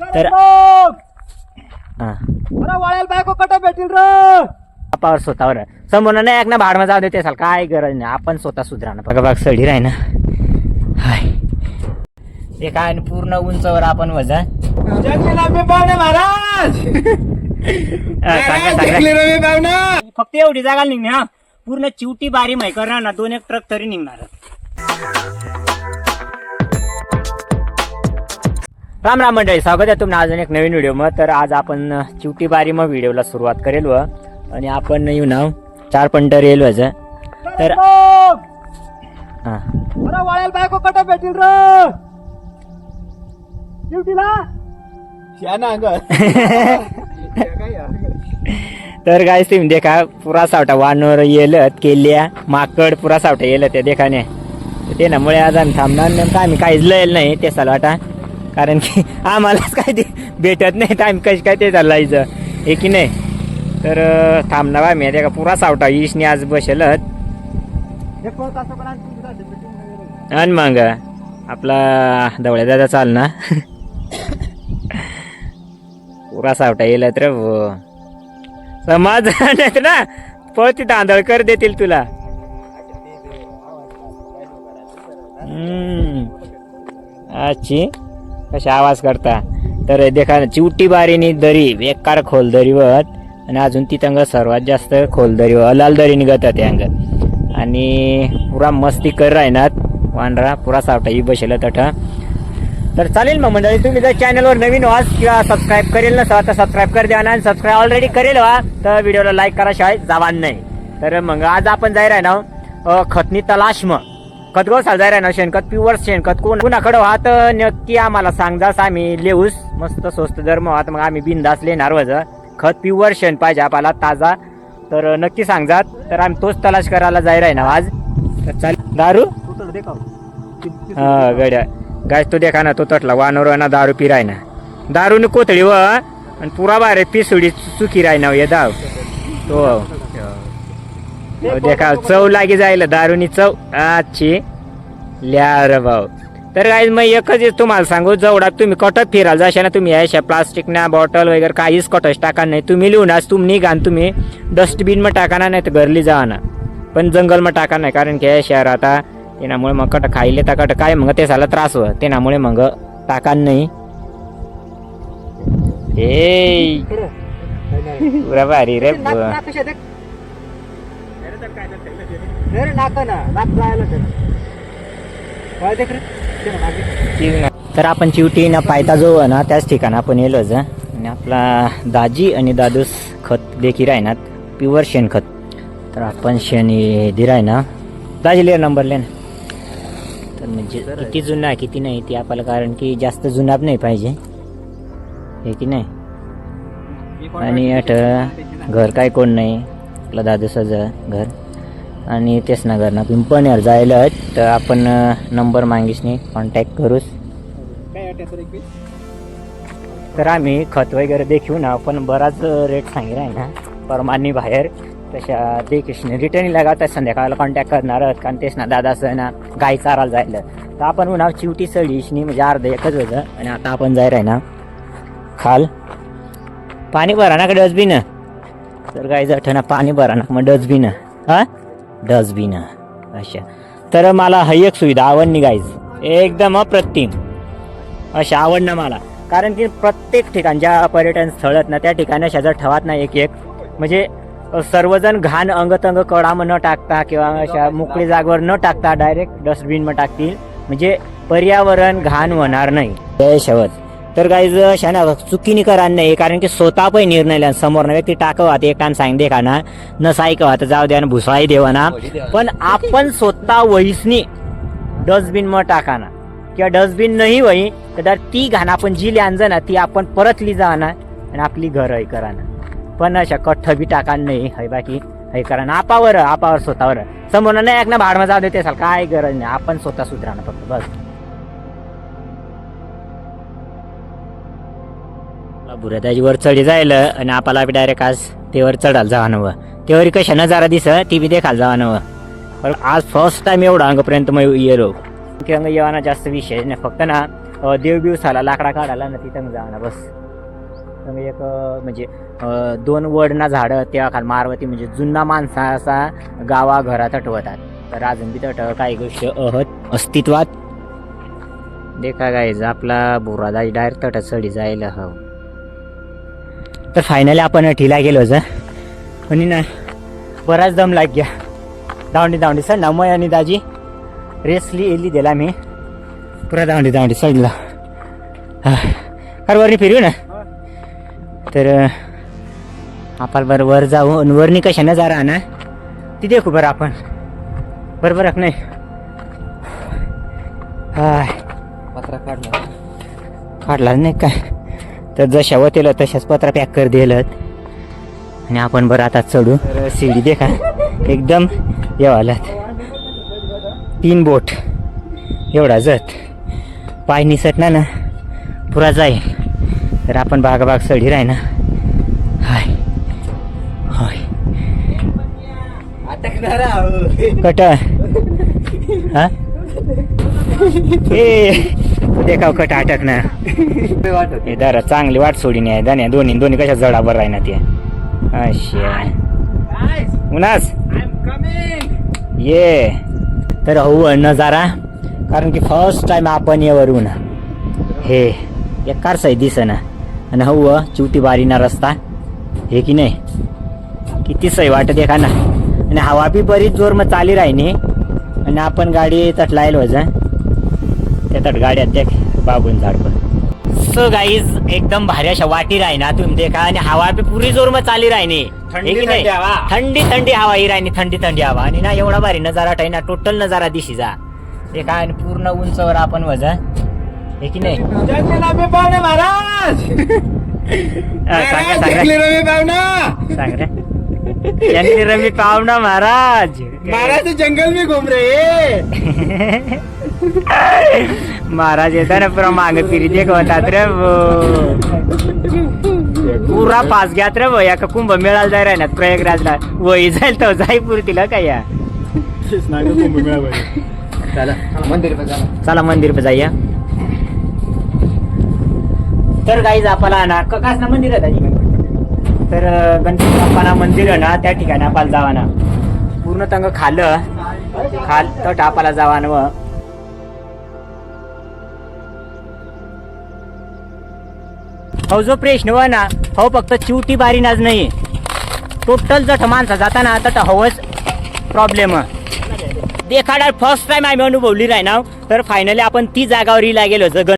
तर हा. वाळ्याला बायको कट भेटील र. बापावर स्वतःवर. समोर नाही ऐक ना भाडमा जाऊ देते साल काय गरज नाही. आपण स्वतः सुधराना बघा बघ सडी राही ना. हाय. ते काय आणि पूर्ण उंचावर आपण वजा महाराज. फक्त एवढी जागा निघणे हा. पूर्ण चिवटी बारी माही करणार ना दोन एक ट्रक तरी निघणार. राम राम मंडळी स्वागत आहे तुम्हाला अजून एक नवीन व्हिडिओ मग तर आज आपण चिवटी बारी मग व्हिडिओला सुरुवात करेल व आणि आपण येऊ ना चार पंटर येईल वज तर हा. बायको कट भेटील तर काय तुम्ही देखा पुरा सावटा वानर येलत केल्या माकड पुरा सावटा येलं ते देखाने. ते ना मुळे आज आम्ही थांबणार नेमकं आम्ही काहीच लयल नाही ते वाटा कारण की आम्हालाच काय ते भेटत नाही. आम्ही कशी काय ते चाललायचं. हे की नाही? तर थांबणार आम्ही ते का पुरा सावटा ईशनी आज बसेलत आणि मग. आपला दवळ्या दादा चाल ना. पुरा सावटा येईल तर व. समाज ना? पळती तांदळकर देतील तुला. अच्छी कशा आवाज करता? तर देखा चिवटी बारीनी दरी बेकार खोल दरी वत आणि अजून ती सर्वात जास्त खोल दरी व अलाल दरी निघत ते अंग आणि पुरा मस्ती कर राहणार वांढरा पुरा सावटा ही बसेल तठ. तर चालेल मग मंडळी तुम्ही जर चॅनलवर नवीन व्हाल किंवा सबस्क्राईब करेल नसा तर सबस्क्राईब कर द्या. आणि सबस्क्राईब ऑलरेडी करेल व्हा तर व्हिडिओला लाईक करा शाळेत जावान नाही. तर मग आज आपण जाय राहणार खतनी तलाश मग खतगो साल जाय राह ना शेणखत प्युअर शेणखत कोण कुणाकडं व्हा तर नक्की आम्हाला सांगजास आम्ही लेऊस मस्त स्वस्त धर्म व्हा तर मग आम्ही बिंदास लेणार वज. खत प्युअर शेण पाहिजे आपल्याला ताजा. तर नक्की सांगजात. तर आम्ही तोच तलाश करायला जाय राह ना आज. तर चालेल दारू? हा गड्या. गाय तो देखा ना तो तटला. वानर ना दारू पिराय ना दारू न कोथळी व आणि पुरा बारे पिसुडी चुकी राय ना ये दाव. तो देखा चव लागी जायला दारूनी चव. आजची ल्यार भाऊ. तर काय मग एकच एक तुम्हाला सांगू जेवढा तुम्ही कटत फिराल जशा ना तुम्ही अशा प्लास्टिक ना बॉटल वगैरे काहीच कटच टाका नाही. तुम्ही लिहून आज तुम्ही निघा आणि तुम्ही डस्टबिनमध्ये टाका ना नाही तर घरली जा ना. पण जंगलमध्ये टाका नाही कारण की हे शहर आता त्यामुळे मग कट खायले तर कट काय मग ते झाला त्रास हो त्यामुळे मग टाका नाही. ए. भारी रे बुवा. तीच ना. तर. आपण चिवटी ना पायता जो आहे ना त्याच ठिकाणी आपण येलोच हं. आणि आपला दाजी आणि दादूस खत देखील आहे ना प्युअर शेणखत तर आपण शेण हे दिर आहे ना. दाजी ले नंबर ले ना. तर म्हणजे किती जुना आहे किती नाही ते आपल्याला कारण की जास्त जुनाब नाही पाहिजे. हे की नाही? आणि अट घर काय कोण नाही. आपला दादूचं घर. आणि तेच ना घरनं. पिंपणेर जायला आहेत, तर आपण नंबर मागिसने कॉन्टॅक्ट करूच तर आम्ही खत वगैरे देखील ना आपण बराच रेट सांगितला आहे ना. परमानी बाहेर. तशा देखील रिटर्न लागा संध्याकाळला कॉन्टॅक्ट करणार आहोत. कारण तेच ना दादाचं ना गाई चारायला जायला. तर आपण ना चिवटी सडीशनी म्हणजे अर्ध एकच होतं. आणि आता आपण जाय राही ना खाल. पाणी भरा ना का डस्टबिन. तर काय जठ पाणी भरा ना. मग डस्टबिन हा? डस्टबिन अशा तर मला हा एक सुविधा आवडली गाईज एकदम अप्रतिम. अशी आवड ना मला. कारण की प्रत्येक ठिकाण ज्या पर्यटन स्थळ आहेत ना त्या ठिकाणी शेजार ठेवत नाही एक एक म्हणजे सर्वजण घाण अंगतंग कडाम न टाकता किंवा अशा मोकळी जागेवर न टाकता डायरेक्ट डस्टबिन टाकतील. म्हणजे पर्यावरण घाण होणार नाही. जय शेवट तर काही शाना चुकीने करा नाही कारण की स्वतः पण निर्णय लिहा. समोर ना व्यक्ती टाकवा ते एक टाइम सांग दे का ना न सायकवा तर जाऊ द्या ना भुसाळी देवा ना. पण आपण स्वतः वहीसनी डस्टबिन मग टाका ना. किंवा डस्टबिन नाही वही तर ती घाण आपण जी लिहान ना ती आपण परतली जा ना आणि आपली घर हय करा ना. पण अशा कठ्ठ बी टाका नाही हय बाकी हय करा ना. आपावर आपावर स्वतःवर. समोर नाही ऐक ना भाडमा जाऊ देते साल काय गरज नाही. आपण स्वतः सुधरा ना फक्त बस. बुऱ्या. त्याची वर चढी जायला आणि आपला बी डायरेक्ट आज तेवर चढायला जावा नवं तेवर कशा नजारा दिस ती बी देखायला जावा नवं पण आज फर्स्ट टाइम एवढा अंगपर्यंत मग येलो. की अंग येवाना जास्त विषय नाही. फक्त ना देव बिव झाला लाकडा काढायला ना तिथं जावा ना बस. तर एक म्हणजे दोन वडना झाडं त्या खाल मारवती म्हणजे जुना माणसा असा गावा घरात अटवतात तर अजून बी तट काही गोष्ट अहत अस्तित्वात. देखा गाईज आपला बोरा डायरेक्ट तट चढी जायला हवं. तर फायनली आपण ठिला गेलो जा आणि ना बराच दम लाग गया. दावंडी दावंडी सर ना. मय आणि दाजी रेसली येली दिला मी. पुरा दावंडी दावंडी चढला कारवारी फिरू ना? तर आपण बरं वर जाऊ. आणि वरनी कशानं जा राहा ना ती देखू बरं आपण. बरोबर का नाही? हाय. पत्रा काढला. काढला नाही काय? तर जशा होतेल तशाच पत्रा पॅक कर दिलं आणि आपण बरं आता चढू. तर शिडी देखा एकदम येवालात तीन बोट. एवढा जत. पाय निसटणार ना पुरा जाईल. तर आपण बागाबाग चढी राही ना हाय. हाय. कट हा? ए. देखाव कट अटक ना. हे दारा चांगली वाट सोडी आहे दाण्या दोन्ही दोन्ही कशा जडाबर राहिना ते अशा. उन्हास? ये. तर हो नजारा कारण की फर्स्ट टाइम आपण येवरून. हे एक कारसाई दिसना. आणि हो चिवटी बारीना रस्ता. हे की नाही? किती सही वाटत देखा ना आणि हवा बी बरीच जोर मग चाली राहिनी. आणि आपण गाडी तटलायल वजा त्या तट गाड्यात देख बाबून झाड पण. सो गाईज एकदम भारी अशा वाटी राही ना तुम्ही देखा आणि हवा बी पुरी जोर मग चाली राहिनी. थंडी-? थंडी हवा. थंडी थंडी हवा ही राहिनी थंडी थंडी हवा. आणि ना एवढा भारी नजारा टाई ना टोटल नजारा दिशी जा ते काय आणि पूर्ण उंचावर आपण वजा. हे की नाही? महाराज! रमी रे. पावना महाराज. महाराज जंगल में घूम रहे महाराज येता ना पुरा माग फिरी देखवतात रे वो. पुरा पास घ्यात रे वो. या कुंभ मेळाला जाय राहण्यात प्रयागराजला. वही जाईल तर जाई पुरतीला काय या? चला मंदिर पे चला. चला मंदिर पे जाऊया. तर गाईज आपल्याला ना ककास ना मंदिर तर गणपती बाप्पाना मंदिर आहे ना त्या ठिकाणी आपल्याला जावा ना. पूर्ण तंग खाल्लं. खाल तर आपल्याला जावा ना हो जो प्रश्न व ना हो फक्त चिवटी बारी नाच नाही. टोटल जठ माणसा जाताना आता हवंच प्रॉब्लेम देखाडा फर्स्ट टाइम आम्ही अनुभवली राही ना तर फायनली आपण ती जागावर गेलो जगन